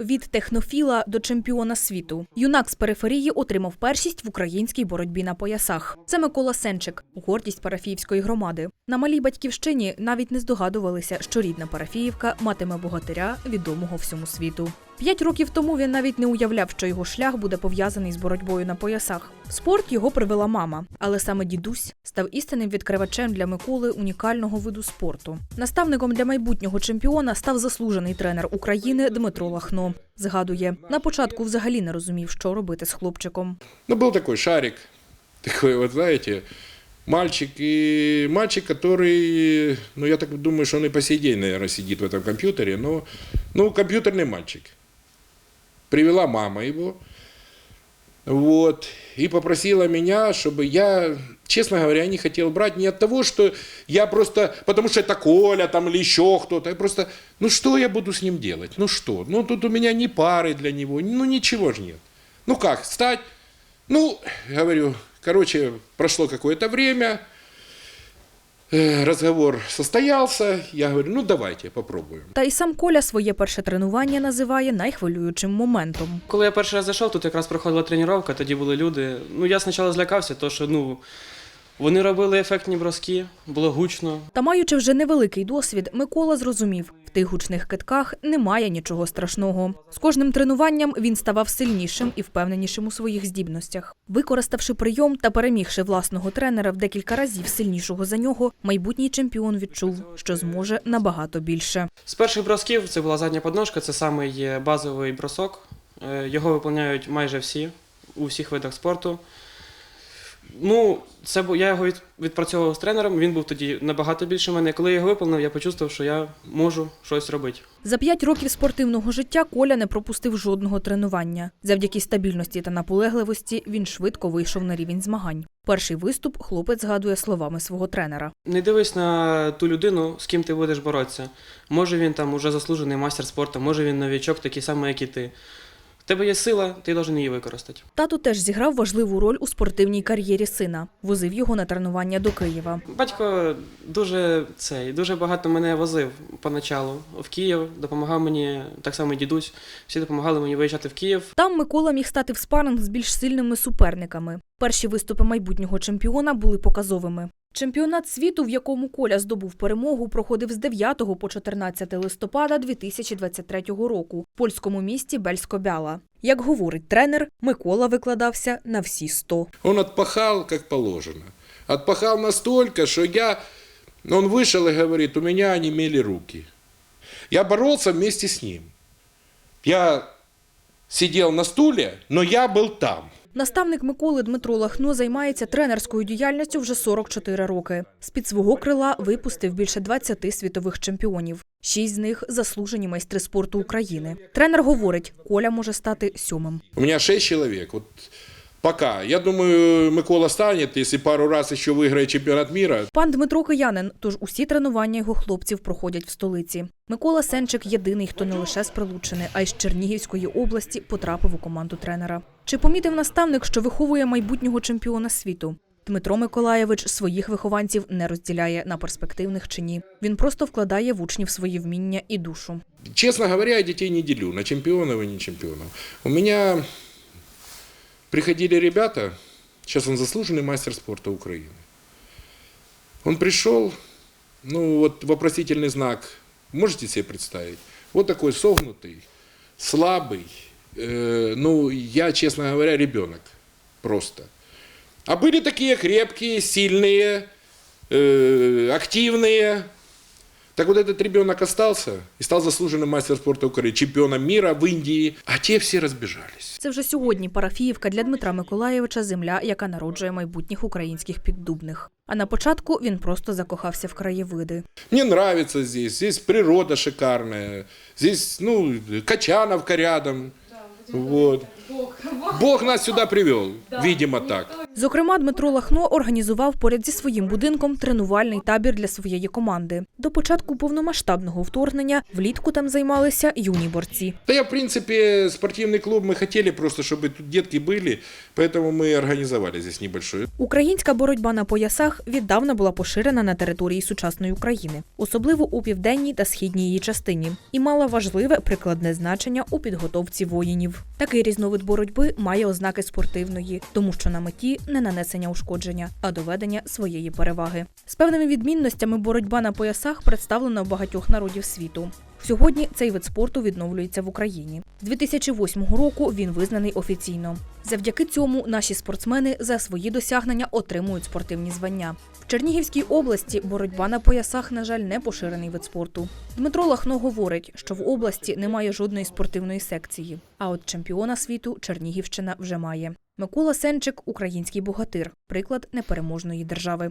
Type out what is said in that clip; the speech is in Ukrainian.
Від технофіла до чемпіона світу. Юнак з периферії отримав першість в українській боротьбі на поясах. Це Микола Сенчик, гордість парафіївської громади. На малій батьківщині навіть не здогадувалися, що рідна парафіївка матиме богатиря, відомого всьому світу. П'ять років тому він навіть не уявляв, що його шлях буде пов'язаний з боротьбою на поясах. В спорт його привела мама, але саме дідусь став істинним відкривачем для Миколи унікального виду спорту. Наставником для майбутнього чемпіона став заслужений тренер України Дмитро Лахно. Згадує, на початку взагалі не розумів, що робити з хлопчиком. Ну, был такой шарик, такой вот, знаете, мальчик, и мальчик, который, ну, я так думаю, что он и по сей день, наверное, сидит в этом компьютере, но, ну, компьютерный мальчик. Привела мама его, вот, и попросила меня, чтобы я, честно говоря, не хотел брать не от того, что я просто, потому что это Коля там или еще кто-то, я просто, ну, что я буду с ним делать, ну, что, ну, тут у меня ни пары для него, ну, ничего же нет. Ну, как, стать, ну, говорю, короче, прошло какое-то время, э, разговор состоялся, я говорю, ну, давайте попробуємо. Та й сам Коля своє перше тренування називає найхвилюючим моментом. Коли я перший раз зайшов, тут якраз проходила тренування, тоді були люди. Ну, я спочатку злякався, тому що ну, вони робили ефектні броски, було гучно. Та маючи вже невеликий досвід, Микола зрозумів, в тих гучних китках немає нічого страшного. З кожним тренуванням він ставав сильнішим і впевненішим у своїх здібностях. Використавши прийом та перемігши власного тренера в декілька разів сильнішого за нього, майбутній чемпіон відчув, що зможе набагато більше. З перших бросків це була задня подножка, це самий базовий бросок. Е, Його виконують майже всі у всіх видах спорту. Ну, це бу- я його від- відпрацьовував з тренером, він був тоді набагато більше мене. Коли я його виконав, я почувствував, що я можу щось робити. За п'ять років спортивного життя Коля не пропустив жодного тренування. Завдяки стабільності та наполегливості він швидко вийшов на рівень змагань. Перший виступ хлопець згадує словами свого тренера. Не дивись на ту людину, з ким ти будеш боротися. Може він там уже заслужений майстер спорту, може він новічок, такий самий, як і ти. В тебе є сила, ти должен її використати. Тато теж зіграв важливу роль у спортивній кар'єрі сина. Возив його на тренування до Києва. Батько дуже цей, дуже багато мене возив поначалу в Київ, допомагав мені, так само дідусь. Всі допомагали мені виїжджати в Київ. Там Микола міг стати в спаринг з більш сильними суперниками. Перші виступи майбутнього чемпіона були показовими. Чемпіонат світу, в якому Коля здобув перемогу, проходив з 9 по 14 листопада 2023 року в польському місті Бельсько-Бяла. Як говорить тренер, Микола викладався на всі 100. Он отпахал, как положено. Отпахал настолько, что я... Он вышел и говорит, у меня онемели руки. Я боролся вместе с ним. Я сидел на стуле, но я был там. Наставник Миколи Дмитро Лахно займається тренерською діяльністю вже 44 роки. З-під свого крила випустив більше 20 світових чемпіонів. Шість з них заслужені майстри спорту України. Тренер говорить, Коля може стати сьомим. У мене шість человек. Вот пока. Я думаю, Микола станет, если пару раз еще выиграет чемпионат мира. Пан Дмитро киянин, тож усі тренування його хлопців проходять в столиці. Микола Сенчик єдиний, хто не лише з Прилуччини, а й з Чернігівської області потрапив у команду тренера. Чи помітив наставник, що виховує майбутнього чемпіона світу? Дмитро Миколаєвич своїх вихованців не розділяє на перспективних чи ні. Він просто вкладає в учнів свої вміння і душу. Честно говоря, я детей не делю на чемпионов и не чемпионов. У меня приходили ребята, сейчас он заслуженный мастер спорта Украины. Он пришел, ну вот вопросительный знак, можете себе представить? Вот такой согнутый, слабый, э, ну я, честно говоря, ребенок просто. А были такие крепкие, сильные, э, активные, так вот этот ребенок остался и стал заслуженным мастером спорта Украины, чемпионом мира в Индии, а те все разбежались. Це вже сьогодні парафіївка для Дмитра Миколаєвича земля, яка народжує майбутніх українських піддубних. А на початку він просто закохався в краєвиди. Мне нравится здесь, здесь природа шикарная, здесь, ну, Качановка рядом, вот. Бог нас сюда привел, видимо так. Зокрема, Дмитро Лахно організував поряд зі своїм будинком тренувальний табір для своєї команди. До початку повномасштабного вторгнення влітку там займалися юні борці. Да я, в принципе, спортивный клуб, мы хотели просто, чтобы тут детки были, поэтому мы организовали здесь небольшой. Українська боротьба на поясах віддавна була поширена на території сучасної України, особливо у південній та східній її частині, і мала важливе прикладне значення у підготовці воїнів. Такий різновид боротьби має ознаки спортивної, тому що на меті не нанесення ушкодження, а доведення своєї переваги. З певними відмінностями боротьба на поясах представлена у багатьох народів світу. Сьогодні цей вид спорту відновлюється в Україні. З 2008 року він визнаний офіційно. Завдяки цьому наші спортсмени за свої досягнення отримують спортивні звання. В Чернігівській області боротьба на поясах, на жаль, не поширений вид спорту. Дмитро Лахно говорить, що в області немає жодної спортивної секції. А от чемпіона світу Чернігівщина вже має. Микола Сенчик український богатир, приклад непереможної держави.